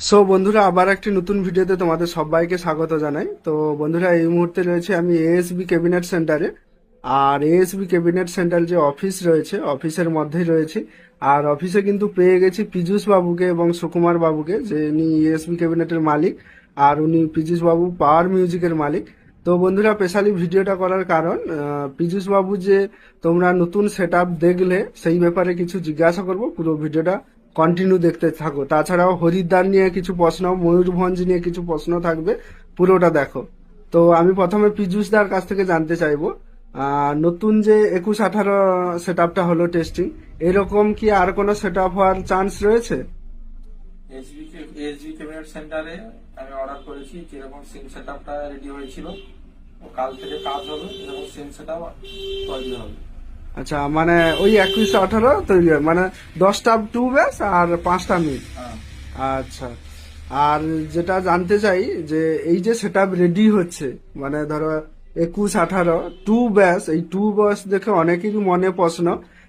So বন্ধুরা, আবার একটি নতুন ভিডিওতে তোমাদের সবাইকে স্বাগত জানাই। তো, বন্ধুরা, এই মুহূর্তে রয়েছে আমি এএসবি ক্যাবিনেট সেন্টারে আর এএসবি ক্যাবিনেট সেন্টার যে অফিস রয়েছে, অফিসের মধ্যেই রয়েছে। আর অফিসে কিন্তু পেয়ে গেছি পীযূষ বাবুকে এবং সুকুমার বাবুকে, যে ইনি এএসবি ক্যাবিনেটের মালিক। আর উনি পীযূষ বাবু পাওয়ার মিউজিকের মালিক। তো, বন্ধুরা স্পেশালি ভিডিওটা করার কারণ পীযূষ বাবু যে তোমরা নতুন সেট দেখলে, সেই ব্যাপারে কিছু জিজ্ঞাসা করব। পুরো ভিডিওটা কন্টিনিউ দেখতে থাকো। তাছাড়াও হরিদ্বার নিয়ে কিছু প্রশ্ন, ময়ূরভঞ্জ নিয়ে কিছু প্রশ্ন থাকবে, পুরোটা দেখো। তো আমি প্রথমে পীযূষ দার কাছ থেকে জানতে চাইব নতুন যে একুশ আঠারো সেট আপটা হলো টেস্টিং এরকম কি আর কোনো সেট আপ হওয়ার চান্স রয়েছে? এসবি সেন্টারে আমি অর্ডার করেছি, যেরকম সিম সেট রেডি হয়েছিল। কাল থেকে কাজ হবে সিম সেট তৈরি হবে। আচ্ছা মানে ওই একুশ আঠারো তৈরি হয়। মানে দশটা টু ব্যাস আর পাঁচটা মিড হ্যাঁ আচ্ছা আর যেটা জানতে চাই যে এই যে সেট রেডি হচ্ছে মানে ধরো একুশ আঠারো টু ব্যাস এই টু ব্যাস দেখে অনেকেরই মনে প্রশ্ন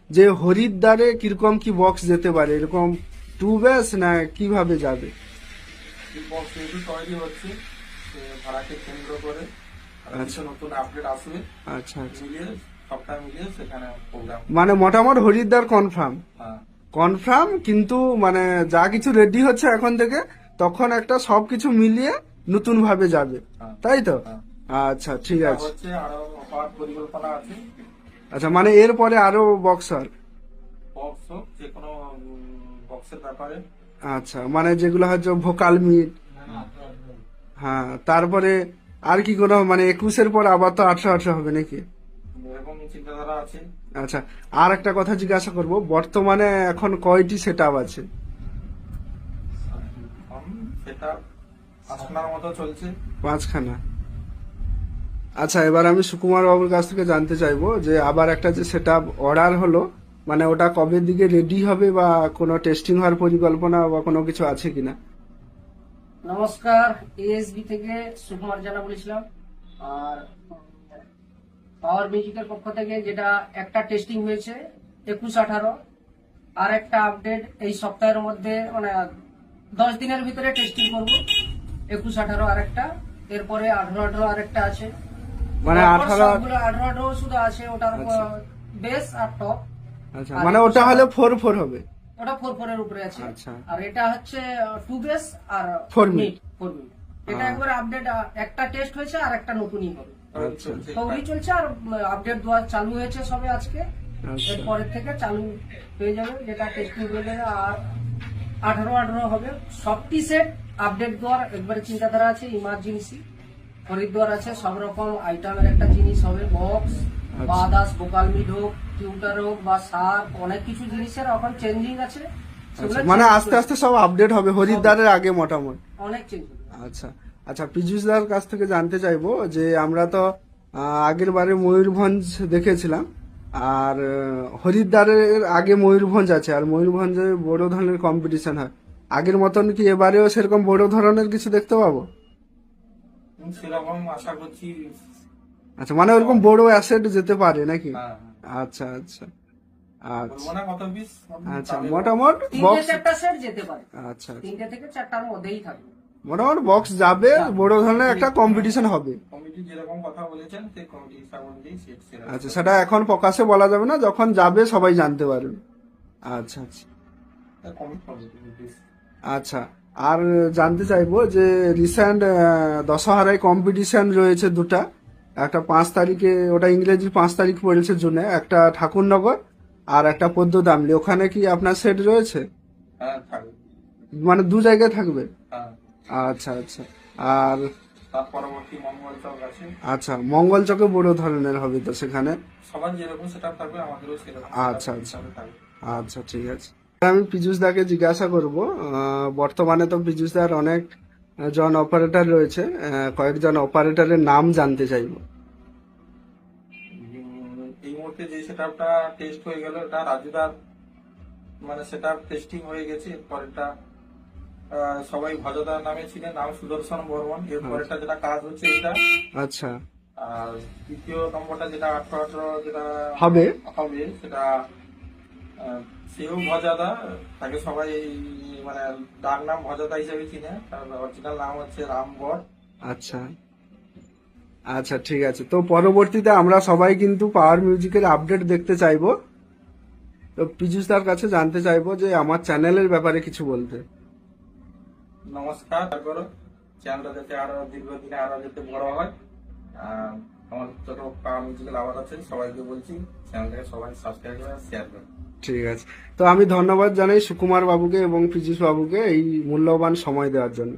যে হরিদ্বারে কীরকম কি বক্স যেতে পারে? এরকম টু ব্যাস না কীভাবে যাবে? বক্স তৈরি হচ্ছে ভাড়াকে কেন্দ্র করে। আর কিছু নতুন আপডেট আসবে। আচ্ছা আচ্ছা। মানে মোটামুটি হরিদ্বার কনফার্ম হ্যাঁ। কনফার্ম কিন্তু মানে যা কিছু রেডি হচ্ছে এখন থেকে তখন একটা সবকিছু মিলিয়ে নতুন ভাবে যাবে। হ্যাঁ। তাই তো? হ্যাঁ। আচ্ছা ঠিক আছে। আচ্ছা মানে এরপরে আরও বক্সার আচ্ছা মানে যেগুলো হচ্ছে ভোকাল মিট হ্যাঁ তারপরে আর কি কোনো মানে একুশের পর আবার তো আঠারো আঠারো হবে নাকি? এরকম চিন্তাধারা আছে। আচ্ছা আর একটা কথা জিজ্ঞাসা করব বর্তমানে এখন কয়টি সেট আছে? মতো চলছে। পাঁচখানা। আচ্ছা এবার আমি সুকুমার বাবুর কাছ থেকে জানতে চাইব যে আবার একটা যে সেট অর্ডার হলো মানে ওটা কবে দিকে রেডি হবে বা কোনো টেস্টিং হওয়ার পরিকল্পনা বা কোনো কিছু আছে কিনা? নমস্কার এএসবি থেকে সুকুমার জানা বলেছিলাম। আর পাওয়ার মিউজিকের পক্ষ থেকে যেটা একটা টেস্টিং হয়েছে একুশ আঠারো আর একটা আপডেট এই সপ্তাহের মধ্যে মানে দশ দিনের ভিতরে টেস্টিং করব। একুশ আঠারো আর একটা এরপরে আঠারো আঠারো আর একটা আছে। মানে আঠারো আঠারো আঠারো শুধু আছে ওটার বেস আর টপ আচ্ছা মানে ওটা হলে ফোর ফোর হবে। ওটা ফোর ফোর এর উপরে আছে। আচ্ছা। আর এটা হচ্ছে টু বেস আর mid। মিড ফোর মিড এটা একবার আপডেট একটা টেস্ট হয়েছে আর একটা নতুনই হবে। আচ্ছা। চলছে। আর আপডেট দেওয়া চালু হয়েছে সবে আজকে। আচ্ছা। এরপরের থেকে চালু হয়ে যাবে যেটা টেস্টিং হয়ে যাবে আর আঠারো আঠারো হবে। সবটি সেট আপডেট দেওয়ার একবারে চিন্তাধারা আছে ইমার্জেন্সি হরিদ্বার আছে। সব রকম আইটেমের একটা জিনিস হবে বক্স বা আচ্ছা। আদার্স মিড হোক টিউটার হোক বা সার অনেক কিছু জিনিসের এখন চেঞ্জিং আছে। আচ্ছা মানে আস্তে আস্তে সব আপডেট হবে হরিদ্বারের আগে মোটামুটি। অনেক চেঞ্জ আচ্ছা। আচ্ছা পীযুষদার কাছ থেকে জানতে চাইব যে আমরা তো আগের বারে ময়ূরভঞ্জ দেখেছিলাম আর হরিদ্বারের আগে ময়ূরভঞ্জ আছে আর ময়ূরভঞ্জে বড় ধরনের কম্পিটিশন হয়। আগের মতন কি এবারেও সেরকম বড় ধরনের কিছু দেখতে পাবো? হুম, সেরকম আশা করছি। আচ্ছা মানে ওরকম বড় অ্যাসেট যেতে পারে নাকি? হ্যাঁ আচ্ছা আচ্ছা আচ্ছা। পিস আচ্ছা মোটামুট বক্স যেতে পারে। আচ্ছা। তিনটে থেকে চারটার মধ্যেই থাকবে। মোটামুটি বক্স যাবে বড় ধরনের একটা কম্পিটিশন হবে। অনুযায়ী সেট সেরকম আচ্ছা সেটা এখন প্রকাশে বলা যাবে না যখন যাবে সবাই জানতে পারবে। আচ্ছা আচ্ছা। হবে আচ্ছা আর জানতে চাইব যে রিসেন্ট দশহারায় কম্পিটিশন রয়েছে দুটা। একটা পাঁচ তারিখে ওটা ইংরেজি পাঁচ তারিখ পড়েছে জুনে একটা ঠাকুরনগর আর একটা পদ্মদামলি। ওখানে কি আপনার সেট রয়েছে? হ্যাঁ মানে দু জায়গায় থাকবে? হ্যাঁ। আচ্ছা আচ্ছা। আর পরবর্তী মঙ্গল চক আছে। আচ্ছা মঙ্গল চকে বড় ধরনের হবে তো সেখানে? সবার যেরকম সেটা থাকবে আমাদেরও সেরকম আচ্ছা, আচ্ছা। আচ্ছা ঠিক আছে। আমি পীযুষ দাকে জিজ্ঞাসা করব বর্তমানে তো পীযুষ দার অনেক জন অপারেটর রয়েছে কয়েকজন অপারেটরের নাম জানতে চাইব। এই মুহূর্তে যে সেটআপটা টেস্ট হয়ে গেল এটা রাজুদার মানে সেটআপ টেস্টিং হয়ে গেছে এরপরেরটা আহ, সবাই ভজদার নামে ছিলেন নাম সুদর্শন বর্মন। এরপরেরটা যেটা কাজ হচ্ছে এটা আচ্ছা। আর দ্বিতীয় নম্বরটা যেটা আঠারো আঠারো যেটা হবে। হবে সেটা সেও ভজাদা। তাকে সবাই মানে ডাক নাম ভজতা হিসেবে চিনে। তার অরিজিনাল নাম হচ্ছে রামগড় আচ্ছা। আচ্ছা ঠিক আছে। তো পরবর্তীতে আমরা সবাই কিন্তু পাওয়ার মিউজিকের আপডেট দেখতে চাইব। তো পীযুষ দার কাছে জানতে চাইব যে আমার চ্যানেলের ব্যাপারে কিছু বলতে। নমস্কার করো চ্যানেলটা যাতে আরও দীর্ঘদিনে আরও যাতে বড় হয়। আছে, সবাইকে বলছি চ্যানেলটাকে সবাই সাবস্ক্রাইব করে ঠিক আছে। তো আমি ধন্যবাদ জানাই সুকুমার বাবুকে এবং ফিজিস বাবুকে এই মূল্যবান সময় দেওয়ার জন্য।